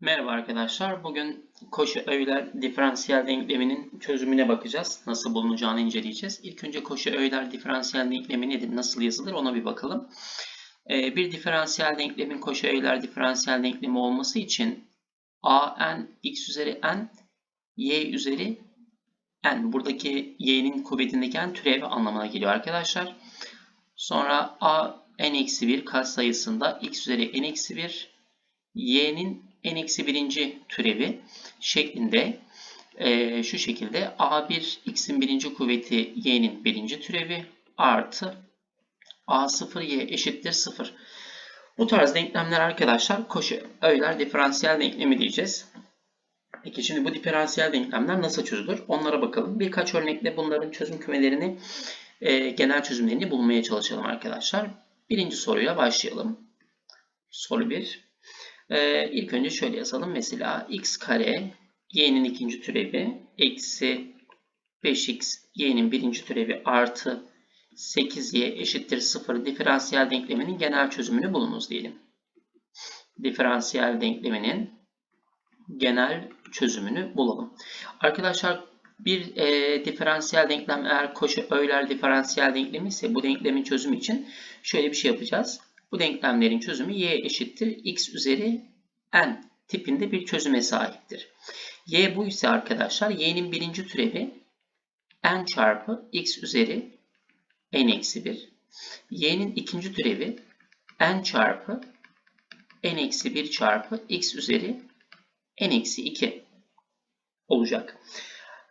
Merhaba arkadaşlar. Bugün koşu öğeler diferansiyel denkleminin çözümüne bakacağız. Nasıl bulunacağını inceleyeceğiz. İlk önce koşu öğeler diferansiyel denklemi nedir, nasıl yazılır ona bir bakalım. Ee, bir diferansiyel denklemin koşu öğeler diferansiyel denklemi olması için a n x üzeri n y üzeri n buradaki y'nin kuvvetindeki n türevi anlamına geliyor arkadaşlar. Sonra a n eksi 1 katsayısında x üzeri n eksi 1 y'nin n eksi birinci türevi şeklinde e, şu şekilde a1 x'in birinci kuvveti y'nin birinci türevi artı a0 y eşittir 0. Bu tarz denklemler arkadaşlar koşu öğeler diferansiyel denklemi diyeceğiz. Peki şimdi bu diferansiyel denklemler nasıl çözülür? Onlara bakalım. Birkaç örnekle bunların çözüm kümelerini, e, genel çözümlerini bulmaya çalışalım arkadaşlar. Birinci soruyla başlayalım. Soru 1. Ee, ilk önce şöyle yazalım. Mesela x kare y'nin ikinci türevi eksi 5x y'nin birinci türevi artı 8y eşittir 0 diferansiyel denkleminin genel çözümünü bulunuz diyelim. Diferansiyel denkleminin genel çözümünü bulalım. Arkadaşlar bir e, diferansiyel denklem eğer koşu öğeler diferansiyel denklemi ise bu denklemin çözümü için şöyle bir şey yapacağız. Bu denklemlerin çözümü y eşittir x üzeri n tipinde bir çözüme sahiptir. y bu ise arkadaşlar y'nin birinci türevi n çarpı x üzeri n eksi 1. y'nin ikinci türevi n çarpı n eksi 1 çarpı x üzeri n eksi 2 olacak.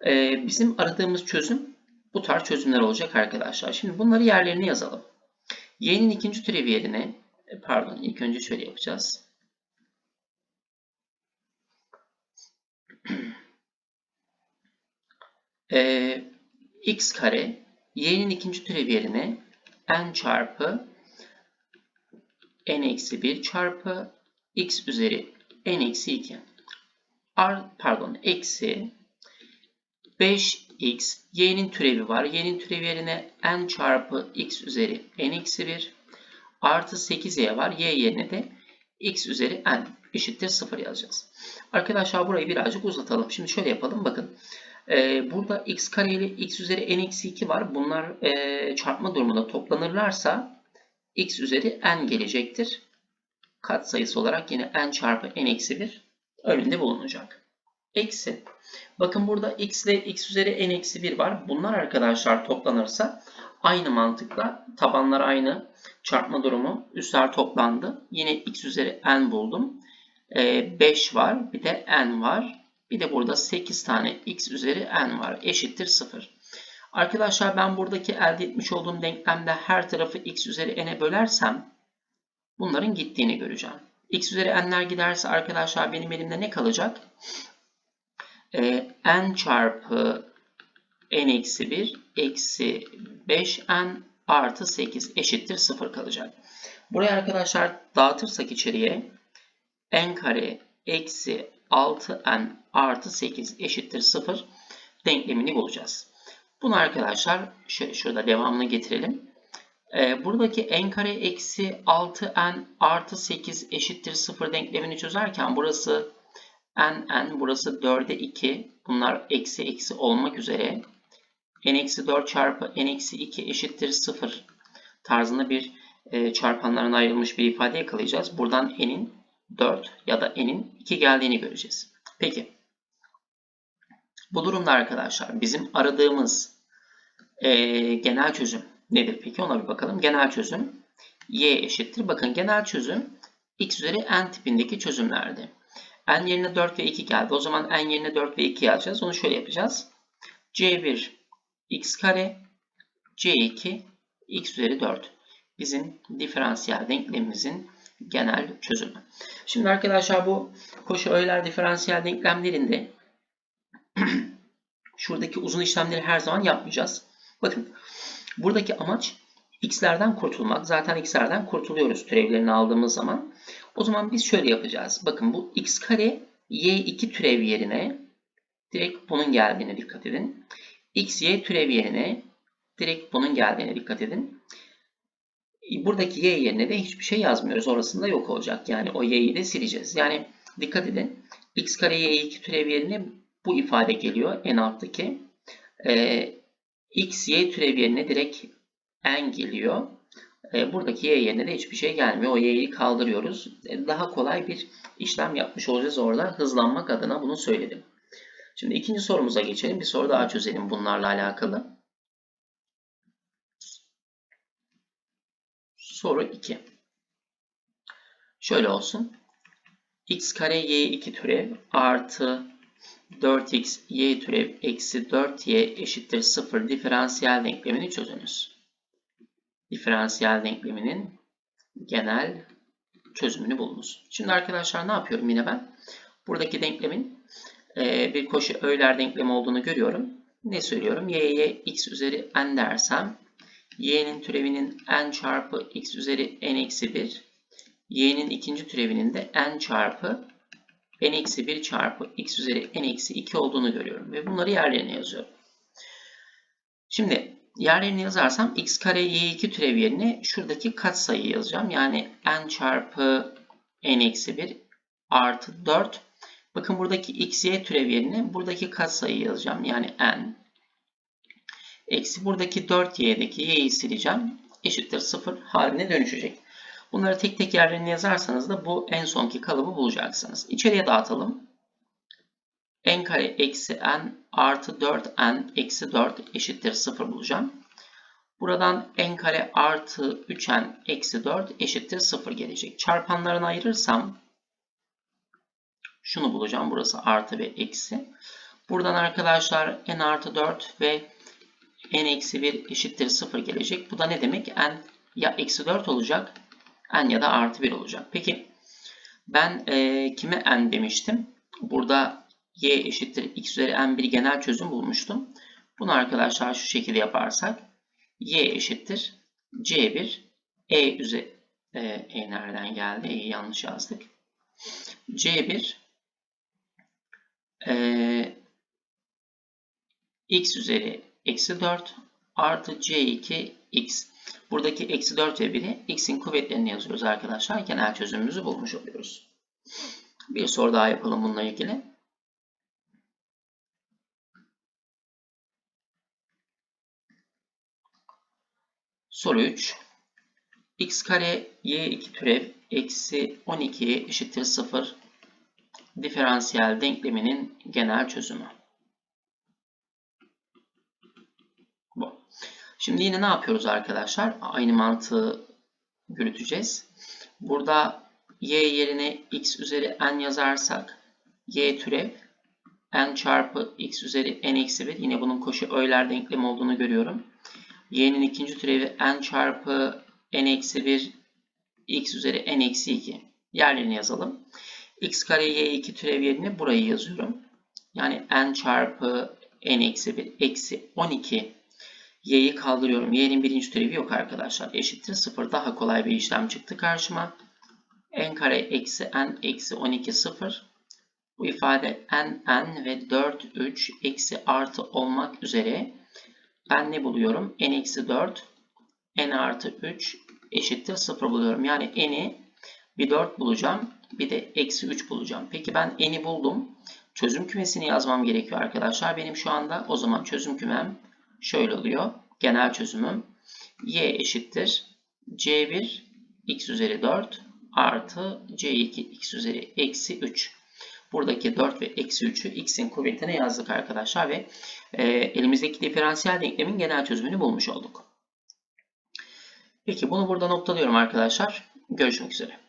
Ee, bizim aradığımız çözüm bu tarz çözümler olacak arkadaşlar. Şimdi bunları yerlerine yazalım. Y'nin ikinci türevi yerine, e, pardon ilk önce şöyle yapacağız. ee, x kare y'nin ikinci türevi yerine n çarpı n eksi 1 çarpı x üzeri n eksi 2 ar, pardon eksi 5x y'nin türevi var. y'nin türevi yerine n çarpı x üzeri n eksi 1 artı 8y var. y yerine de x üzeri n eşittir 0 yazacağız. Arkadaşlar burayı birazcık uzatalım. Şimdi şöyle yapalım. Bakın. Ee, burada x kare ile x üzeri n eksi 2 var. Bunlar e, çarpma durumunda toplanırlarsa x üzeri n gelecektir. Kat sayısı olarak yine n çarpı n eksi 1 önünde bulunacak. Eksi. Bakın burada x ile x üzeri n eksi 1 var. Bunlar arkadaşlar toplanırsa aynı mantıkla tabanlar aynı. Çarpma durumu üstler toplandı. Yine x üzeri n buldum. 5 ee, var. Bir de n var. Bir de burada 8 tane x üzeri n var. Eşittir 0. Arkadaşlar ben buradaki elde etmiş olduğum denklemde her tarafı x üzeri n'e bölersem bunların gittiğini göreceğim. x üzeri n'ler giderse arkadaşlar benim elimde ne kalacak? Ee, n çarpı n eksi 1 eksi 5n artı 8 eşittir 0 kalacak. Buraya arkadaşlar dağıtırsak içeriye n kare eksi 6n artı 8 eşittir 0 denklemini bulacağız. Bunu arkadaşlar şöyle şurada devamını getirelim. Ee, buradaki n kare eksi 6n artı 8 eşittir 0 denklemini çözerken burası n n burası 4'e 2 bunlar eksi eksi olmak üzere n eksi 4 çarpı n eksi 2 eşittir 0 tarzında bir e, çarpanların ayrılmış bir ifade yakalayacağız. Buradan n'in 4 ya da n'in 2 geldiğini göreceğiz. Peki. Bu durumda arkadaşlar bizim aradığımız e, genel çözüm nedir peki ona bir bakalım. Genel çözüm y eşittir. Bakın genel çözüm x üzeri n tipindeki çözümlerdi. N yerine 4 ve 2 geldi. O zaman n yerine 4 ve 2 yazacağız. Onu şöyle yapacağız. c1 x kare c2 x üzeri 4 bizim diferansiyel denklemimizin genel çözümü. Şimdi arkadaşlar bu koşu öğeler diferansiyel denklemlerinde şuradaki uzun işlemleri her zaman yapmayacağız. Bakın buradaki amaç x'lerden kurtulmak. Zaten x'lerden kurtuluyoruz türevlerini aldığımız zaman. O zaman biz şöyle yapacağız. Bakın bu x kare y2 türev yerine direkt bunun geldiğine dikkat edin. x y türev yerine direkt bunun geldiğine dikkat edin. Buradaki y yerine de hiçbir şey yazmıyoruz. Orasında yok olacak. Yani o y'yi de sileceğiz. Yani Dikkat edin. x kare y2 türev yerine bu ifade geliyor en alttaki. Ee, x y türev yerine direkt n geliyor. Ee, buradaki y yerine de hiçbir şey gelmiyor. O y'yi kaldırıyoruz. Ee, daha kolay bir işlem yapmış olacağız orada. Hızlanmak adına bunu söyledim. Şimdi ikinci sorumuza geçelim. Bir soru daha çözelim bunlarla alakalı. Soru 2. Şöyle olsun. x kare y2 türev artı 4x y türev eksi 4y eşittir 0 diferansiyel denklemini çözünüz. Diferansiyel denkleminin genel çözümünü bulunuz. Şimdi arkadaşlar ne yapıyorum yine ben? Buradaki denklemin e, bir koşu Euler denklemi olduğunu görüyorum. Ne söylüyorum? y'ye x üzeri n dersem y'nin türevinin n çarpı x üzeri n eksi 1 y'nin ikinci türevinin de n çarpı n eksi 1 çarpı x üzeri n eksi 2 olduğunu görüyorum. Ve bunları yerlerine yazıyorum. Şimdi yerlerine yazarsam x kare y2 türev yerine şuradaki katsayıyı yazacağım. Yani n çarpı n eksi 1 artı 4. Bakın buradaki x y türev yerine buradaki katsayıyı yazacağım. Yani n eksi buradaki 4y'deki y'yi sileceğim. Eşittir 0 haline dönüşecek. Bunları tek tek yerlerine yazarsanız da bu en sonki kalıbı bulacaksınız. İçeriye dağıtalım. N kare eksi n artı 4n eksi 4 eşittir 0 bulacağım. Buradan n kare artı 3n eksi 4 eşittir 0 gelecek. Çarpanlarını ayırırsam şunu bulacağım. Burası artı ve eksi. Buradan arkadaşlar n artı 4 ve n eksi 1 eşittir 0 gelecek. Bu da ne demek? n ya eksi 4 olacak n ya da artı 1 olacak. Peki ben e, kime n demiştim? Burada y eşittir x üzeri n bir genel çözüm bulmuştum. Bunu arkadaşlar şu şekilde yaparsak y eşittir c1 e üzeri e, e nereden geldi? E'yi yanlış yazdık. c1 e, x üzeri eksi 4 artı c2 x. Buradaki eksi 4 ve 1'i x'in kuvvetlerini yazıyoruz arkadaşlar. Genel çözümümüzü bulmuş oluyoruz. Bir soru daha yapalım bununla ilgili. Soru 3. x kare y2 türev eksi 12 eşittir 0 diferansiyel denkleminin genel çözümü. Şimdi yine ne yapıyoruz arkadaşlar? Aynı mantığı yürüteceğiz. Burada y yerine x üzeri n yazarsak y türev n çarpı x üzeri n eksi 1 yine bunun koşu Euler denklemi olduğunu görüyorum. Y'nin ikinci türevi n çarpı n eksi 1 x üzeri n eksi 2 yerlerini yazalım. x kare y2 türev yerine burayı yazıyorum. Yani n çarpı n eksi 1 eksi 12 y'yi kaldırıyorum. y'nin birinci türevi yok arkadaşlar. Eşittir 0. Daha kolay bir işlem çıktı karşıma. n kare eksi n eksi 12 0. Bu ifade n n ve 4 3 eksi artı olmak üzere ben ne buluyorum? n eksi 4 n artı 3 eşittir 0 buluyorum. Yani n'i bir 4 bulacağım. Bir de eksi 3 bulacağım. Peki ben n'i buldum. Çözüm kümesini yazmam gerekiyor arkadaşlar. Benim şu anda o zaman çözüm kümem şöyle oluyor. Genel çözümüm y eşittir c1 x üzeri 4 artı c2 x üzeri eksi 3. Buradaki 4 ve eksi 3'ü x'in kuvvetine yazdık arkadaşlar ve e, elimizdeki diferansiyel denklemin genel çözümünü bulmuş olduk. Peki bunu burada noktalıyorum arkadaşlar. Görüşmek üzere.